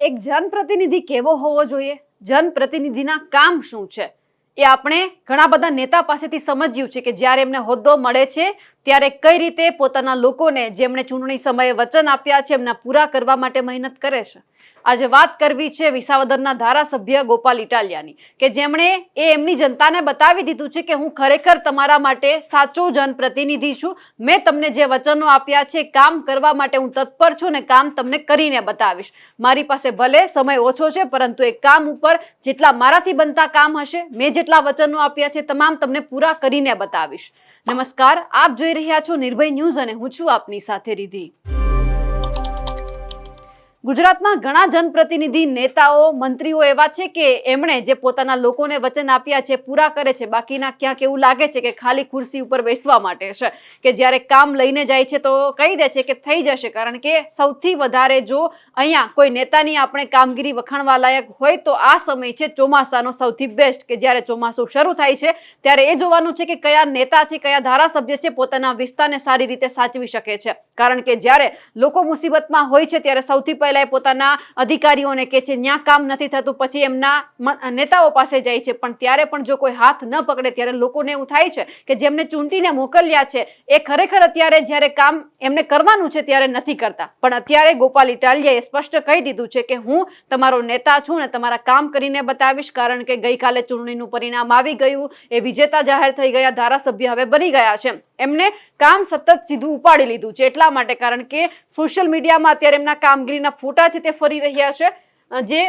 એક જનપ્રતિનિધિ કેવો હોવો જોઈએ? જનપ્રતિનિધિના કામ શું છે? એ આપણે ઘણા બધા નેતા પાસેથી સમજ્યું છે કે જ્યારે એમને હોદ્દો મળે છે, ત્યારે કઈ રીતે પોતાના લોકોને જેમણે ચૂંટણી સમયે વચન આપ્યા છે એમના પૂરા કરવા માટે મહેનત કરે છે. આજે વાત કરવી છે વિસાવદરના ધારાસભ્ય ગોપાલ ઇટાલિયાની, કે જેમણે એ એમની જનતાને બતાવી દીધું છે કે હું ખરેખર તમારા માટે સાચો જનપ્રતિનિધિ છું. મેં તમને જે વચનો આપ્યા છે, કામ કરવા માટે હું તત્પર છું ને કામ તમને કરીને બતાવીશ. મારી પાસે ભલે સમય ઓછો છે, પરંતુ એ કામ ઉપર જેટલા મારાથી બનતા કામ હશે, મેં જેટલા વચનો આપ્યા છે, તમામ તમને પૂરા કરીને બતાવીશ. નમસ્કાર, આપ જોઈ રહ્યા છો નિર્ભય ન્યૂઝ અને હું છું આપની સાથે રીધી. ગુજરાતના ઘણા જનપ્રતિનિધિ, નેતાઓ, મંત્રીઓ એવા છે કે એમણે જે પોતાના લોકોને વચન આપ્યા છે, પૂરા કરે છે, બાકીના ક્યાંક એવું લાગે છે કે ખાલી ખુરશી ઉપર બેસવા માટે છે કે જ્યારે કામ લઈને જાય છે તો કહી દે છે કે થઈ જશે, કારણ કે સૌથી વધારે જો અહીંયા કોઈ નેતાની આપણે કામગીરી વખાણવા લાયક હોય તો આ સમય છે ચોમાસાનો સૌથી બેસ્ટ કે જ્યારે ચોમાસું શરૂ થાય છે, ત્યારે એ જોવાનું છે કે કયા નેતા છે, કયા ધારાસભ્ય છે પોતાના વિસ્તારને સારી રીતે સાચવી શકે છે. કારણ કે જ્યારે લોકો મુસીબતમાં હોય છે, ત્યારે સૌથી પહેલા એ પોતાના અધિકારીઓને કે છે ત્યાં કામ નથી થતું. પછી એમના નેતાઓ પાસે જાય છે. પણ ત્યારે પણ જો કોઈ હાથ ન પકડે, ત્યારે લોકોને એવું થાય છે કે જેમને ચૂંટીને મોકલ્યા છે, એ ખરેખર અત્યારે જ્યારે કામ એમને કરવાનું છે, ત્યારે નથી કરતા. પણ અત્યારે ગોપાલ ઇટાલિયાએ સ્પષ્ટ કહી દીધું છે કે, હું તમારો નેતા છું ને તમારા કામ કરીને બતાવીશ, કારણ કે ગઈકાલે ચૂંટણીનું પરિણામ આવી ગયું, એ વિજેતા જાહેર થઈ ગયા, ધારાસભ્ય હવે બની ગયા છે. એમને કામ સતત સીધું ઉપાડી લીધું છે એટલા માટે, કારણ કે સોશિયલ મીડિયામાં અત્યારે એમના કામગીરીના ફોટા છે તે ફરી રહ્યા છે. જે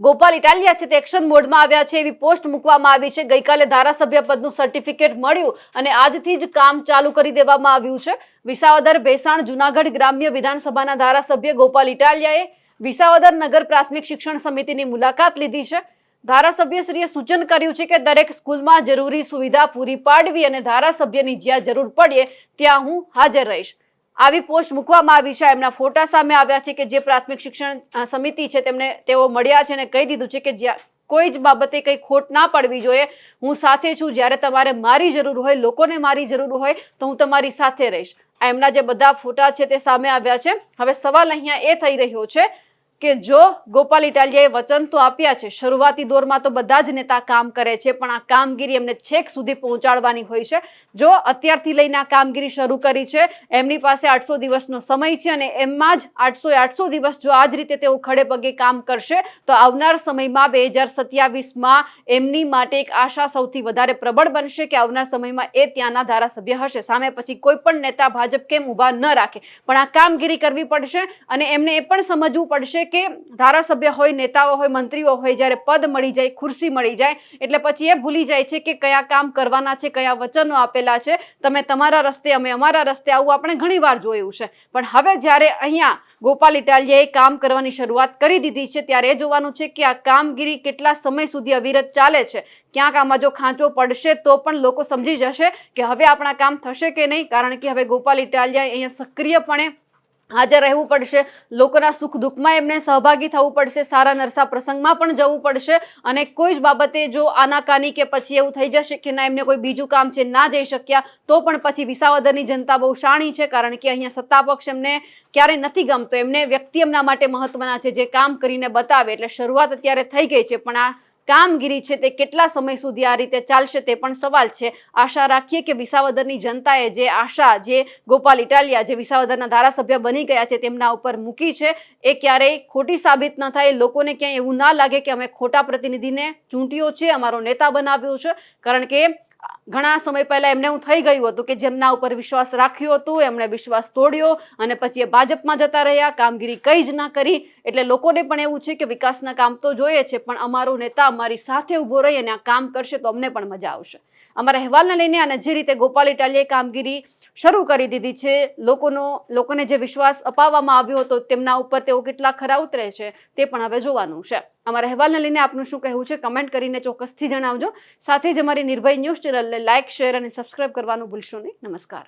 ગોપાલ ઇટાલિયા છે તે એક્શન મોડમાં આવ્યા છે, એવી પોસ્ટ મૂકવામાં આવી છે. ગઈકાલે ધારાસભ્ય પદનું સર્ટિફિકેટ મળ્યું અને આજથી જ કામ ચાલુ કરી દેવામાં આવ્યું છે. વિસાવદર ભેસાણ જુનાગઢ ગ્રામ્ય વિધાનસભાના ધારાસભ્ય ગોપાલ ઇટાલિયાએ વિસાવદર નગર પ્રાથમિક શિક્ષણ સમિતિની મુલાકાત લીધી છે. ધારાસભ્યશ્રીએ સૂચન કર્યું છે કે દરેક સ્કૂલમાં જરૂરી સુવિધા પૂરી પાડવી અને ધારાસભ્યની જ્યાં જરૂર પડે ત્યાં હું હાજર રહીશ. આવી પોસ્ટ મૂકવામાં આવી છે. એમના ફોટા સામે આવ્યા છે કે જે પ્રાથમિક શિક્ષણ સમિતિ છે તેમને, તેઓ મળ્યા છે અને કહી દીધું છે કે જ્યાં કોઈ જ બાબતે કંઈ ખોટ ના પડવી જોઈએ. હું સાથે છું. જ્યારે તમારે મારી જરૂર હોય, લોકોને મારી જરૂર હોય, તો હું તમારી સાથે રહીશ. આ એમના જે બધા ફોટા છે તે સામે આવ્યા છે. હવે સવાલ અહીંયા એ થઈ રહ્યો છે કે જો ગોપાલ ઇટાલિયાએ વચન તો આપ્યા છે, શરૂઆતી દોરમાં તો બધા જ નેતા કામ કરે છે, પણ આ કામગીરી એમને છેક સુધી પહોંચાડવાની હોય છે. જો અત્યારથી લઈને આ કામગીરી શરૂ કરી છે, એમની પાસે આઠસો દિવસનો સમય છે અને એમાં જ આઠસો આઠસો દિવસ જો આ જ રીતે તેઓ ખડે પગે કામ કરશે, તો આવનાર સમયમાં બે હજાર સત્યાવીસમાં એમની માટે એક આશા સૌથી વધારે પ્રબળ બનશે કે આવનાર સમયમાં એ ત્યાંના ધારાસભ્ય હશે. સામે પછી કોઈ પણ નેતા ભાજપ કેમ ઊભા ન રાખે. પણ આ કામગીરી કરવી પડશે અને એમને એ પણ સમજવું પડશે કે ધારાસભ્ય હોય, નેતાઓ હોય, મંત્રીઓ હોય, જ્યારે પદ મળી જાય, ખુરશી મળી જાય, એટલે પછી એ ભૂલી જાય છે કે કયા કામ કરવાના છે, કયા વચનો આપેલા છે. તમે તમારા રસ્તે, અમે અમારા રસ્તે આવું આપણે ઘણીવાર જોયું છે. પણ હવે જ્યારે અહીંયા ગોપાલ ઇટાલિયાએ કામ કરવાની શરૂઆત કરી દીધી છે, ત્યારે એ જોવાનું છે કે આ કામગીરી કેટલા સમય સુધી અવિરત ચાલે છે. ક્યાંક આમાં જો ખાંચો પડશે તો પણ લોકો સમજી જશે કે હવે આપણા કામ થશે કે નહીં, કારણ કે હવે ગોપાલ ઇટાલિયા અહીંયા સક્રિયપણે હાજર રહેવું પડશે. લોકોના સુખ દુઃખમાં એમને સહભાગી થવું પડશે. સારા નરસા પ્રસંગમાં પણ જવું પડશે. અને કોઈ જ બાબતે જો આનાકાની કે પછી એવું થઈ જશે કે ના, એમને કોઈ બીજું કામ છે, ના જઈ શક્યા, તો પણ પછી વિસાવદરની જનતા બહુ શાણી છે. કારણ કે અહીંયા સત્તા પક્ષ એમને ક્યારે નથી ગમતો. એમને વ્યક્તિ એમના માટે મહત્વના છે. જે કામ કરીને બતાવે. એટલે શરૂઆત અત્યારે થઈ ગઈ છે. પણ આ કામગીરી છે તે કેટલા સમય સુધી આ રીતે ચાલશે તે પણ સવાલ છે. આશા રાખીએ કે વિસાવદરની જનતાએ જે આશા, જે ગોપાલ ઇટાલિયા, જે વિસાવદરના ધારાસભ્ય બની ગયા છે તેમના ઉપર મૂકી છે. એ ક્યારેય ખોટી સાબિત ન થાય. લોકોને ક્યાંય એવું ના લાગે કે અમે ખોટા પ્રતિનિધિને ચૂંટ્યો છે, અમારો નેતા બનાવ્યો છે. કારણ કે ઘણા સમય પહેલા એમને એવું થઈ ગયું હતું કે જેમના ઉપર વિશ્વાસ રાખ્યો હતો, એમણે વિશ્વાસ તોડ્યો અને પછી એ ભાજપમાં જતા રહ્યા, કામગીરી કઈ જ ના કરી. એટલે લોકોને પણ એવું છે કે વિકાસના કામ તો જોઈએ છે, પણ અમારો નેતા અમારી સાથે ઊભો રહી અને આ કામ કરશે તો અમને પણ મજા આવશે. અમારા અહેવાલને લઈને અને જે રીતે ગોપાલ ઇટાલીએ કામગીરી શરૂ કરી દીધી છે. લોકોનો, લોકોને જે વિશ્વાસ અપાવવામાં આવ્યો હતો તેમના ઉપર તેઓ કેટલા ખરા ઉતરે છે તે પણ હવે જોવાનું છે. અમારા અહેવાલને લઈને આપનું શું કહેવું છે કમેન્ટ કરીને ચોક્કસથી જણાવજો. સાથે જ અમારી નિર્ભય ન્યૂઝ ચેનલને લાઇક શેર અને સબસ્ક્રાઇબ કરવાનું ભૂલશો નહીં. નમસ્કાર.